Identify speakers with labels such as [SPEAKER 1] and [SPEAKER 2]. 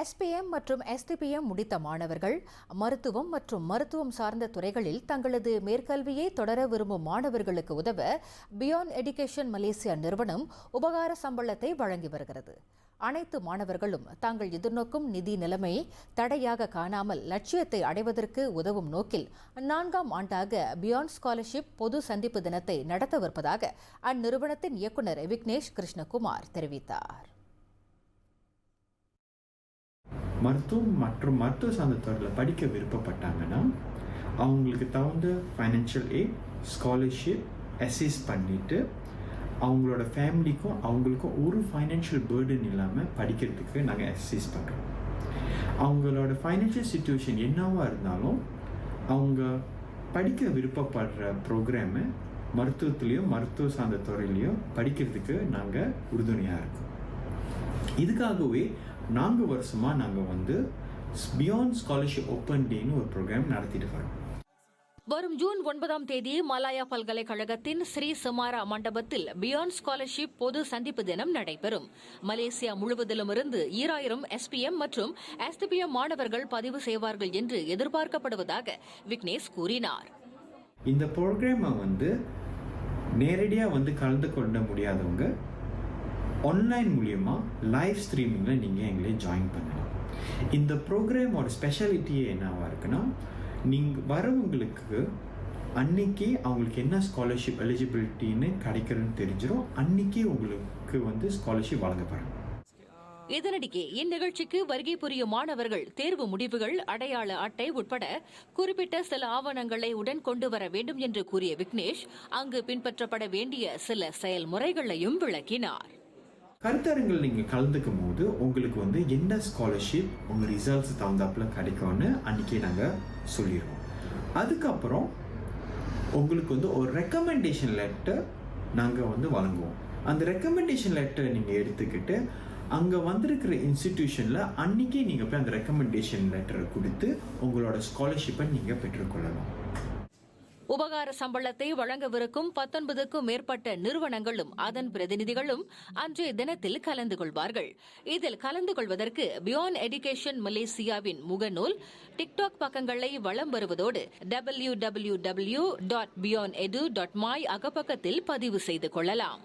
[SPEAKER 1] SPM மற்றும் STPM முடித்த மாணவர்கள் மருத்துவம் மற்றும் மருத்துவம் சார்ந்த துறைகளில் தங்களது மேற்கல்வியை தொடர விரும்பும் மாணவர்களுக்கு உதவ பியாண்ட் எடுகேஷன் மலேசியா நிறுவனம் உபகார சம்பளத்தை வழங்கி வருகிறது. அனைத்து மாணவர்களும் தாங்கள் எதிர்நோக்கும் நிதி நிலைமையை தடையாக காணாமல் லட்சியத்தை அடைவதற்கு உதவும் நோக்கில் நான்காம் ஆண்டாக பியாண்ட் ஸ்காலர்ஷிப் பொது சந்திப்பு தினத்தை நடத்தவிருப்பதாக அந்நிறுவனத்தின் இயக்குநர் விக்னேஷ் கிருஷ்ணகுமார் தெரிவித்தார்.
[SPEAKER 2] மருத்துவம் மற்றும் மருத்துவ சார்ந்த துறையில் படிக்க விருப்பப்பட்டாங்கன்னா அவங்களுக்கு தகுந்த ஃபைனான்ஷியல் எய்ட் ஸ்காலர்ஷிப் அசிஸ் பண்ணிவிட்டு அவங்களோட ஃபேமிலிக்கும் அவங்களுக்கும் ஒரு ஃபைனான்ஷியல் பேர்டன் இல்லாமல் படிக்கிறதுக்கு நாங்கள் அசிஸ் பண்ணுறோம் அவங்களோட ஃபைனான்ஷியல் சுச்சுவேஷன் என்னவாக இருந்தாலும் அவங்க படிக்க விருப்பப்படுற ப்ரோக்ராமை மருத்துவத்துலேயோ மருத்துவ சார்ந்த துறையிலையோ படிக்கிறதுக்கு நாங்கள் உறுதுணையாக இருக்கோம். இதுக்காகவே நான்கு வருஷமாக நாங்கள் வந்து பியாண்ட் ஸ்காலர்ஷிப் ஓப்பன் டேன்னு ஒரு ப்ரோக்ராம் நடத்திட்டு வரோம்.
[SPEAKER 1] வரும் ஜூன் ஒன்பதாம் தேதி மலாயா பல்கலைக்கழகத்தின் ஸ்ரீ சுமாரா மண்டபத்தில் பியாண்ட் ஸ்காலர்ஷிப் பொது சந்திப்பு தினம் நடைபெறும். மலேசியா முழுவதிலுமிருந்து ஈராயிரம் எஸ்பிஎம் மற்றும் எஸ்டிபிஎம் மாணவர்கள் பதிவு செய்வார்கள் என்று எதிர்பார்க்கப்படுவதாக விக்னேஷ் கூறினார்.
[SPEAKER 2] இந்த ப்ரோக்ராமை வந்து நேரடியாக வந்து கலந்து கொள்ள முடியாதவங்க ஆன்லைன் மூலியமாக லைவ் ஸ்ட்ரீமிங்கில் நீங்கள் எங்களை ஜாயின் பண்ணலாம். இந்த ப்ரோக்ராமோட ஸ்பெஷாலிட்டியே என்னவாக இருக்குன்னா நீங்கள் வரவங்களுக்கு அன்னைக்கு அவங்களுக்கு என்ன ஸ்காலர்ஷிப் எலிஜிபிலிட்டின்னு கிடைக்கிறதுன்னு தெரிஞ்சிடும் அன்னைக்கே உங்களுக்கு வந்து ஸ்காலர்ஷிப் வழங்கப்படுறாங்க
[SPEAKER 1] இதனிடையே இந்நிகழ்ச்சிக்கு வருகை புரியும் மாணவர்கள் தேர்வு முடிவுகள் அடையாள அட்டை உட்பட குறிப்பிட்ட சில ஆவணங்களை உடன் கொண்டு வர வேண்டும் என்று கூறிய விக்னேஷ் அங்கு பின்பற்றப்பட வேண்டிய சில செயல்முறைகளையும் விளக்கினார்.
[SPEAKER 2] கருத்தரங்கில் நீங்கள் கலந்துக்கும் போது உங்களுக்கு வந்து என்ன ஸ்காலர்ஷிப் உங்கள் ரிசல்ட்ஸ் தகுந்தாப்புல கிடைக்கும்னு அன்றைக்கே நாங்கள் சொல்லிடுவோம் அதுக்கப்புறம் உங்களுக்கு வந்து ஒரு ரெக்கமெண்டேஷன் லெட்டர் நாங்கள் வந்து வழங்குவோம். அந்த ரெக்கமெண்டேஷன் லெட்டரை நீங்கள் எடுத்துக்கிட்டு அங்கே வந்திருக்கிற இன்ஸ்டிடியூஷனில் அன்றைக்கே நீங்கள் போய் அந்த ரெக்கமெண்டேஷன் லெட்டரை கொடுத்து உங்களோட ஸ்காலர்ஷிப்பை நீங்கள் பெற்றுக்கொள்ளலாம்.
[SPEAKER 1] உபகார சம்பளத்தை வழங்கவிருக்கும் பத்தொன்பதுக்கும் மேற்பட்ட நிறுவனங்களும் அதன் பிரதிநிதிகளும் அன்றைய தினத்தில் கலந்து கொள்வார்கள். இதில் கலந்து கொள்வதற்கு பியான் எடுகேஷன் மலேசியாவின் முகநூல் டிக்டாக் பக்கங்களை வலம் வருவதோடு டபிள்யூ டபிள்யூ டபிள்யூ டாட் பியான் எடு டாட் மாய் அகப்பக்கத்தில் பதிவு செய்து கொள்ளலாம்.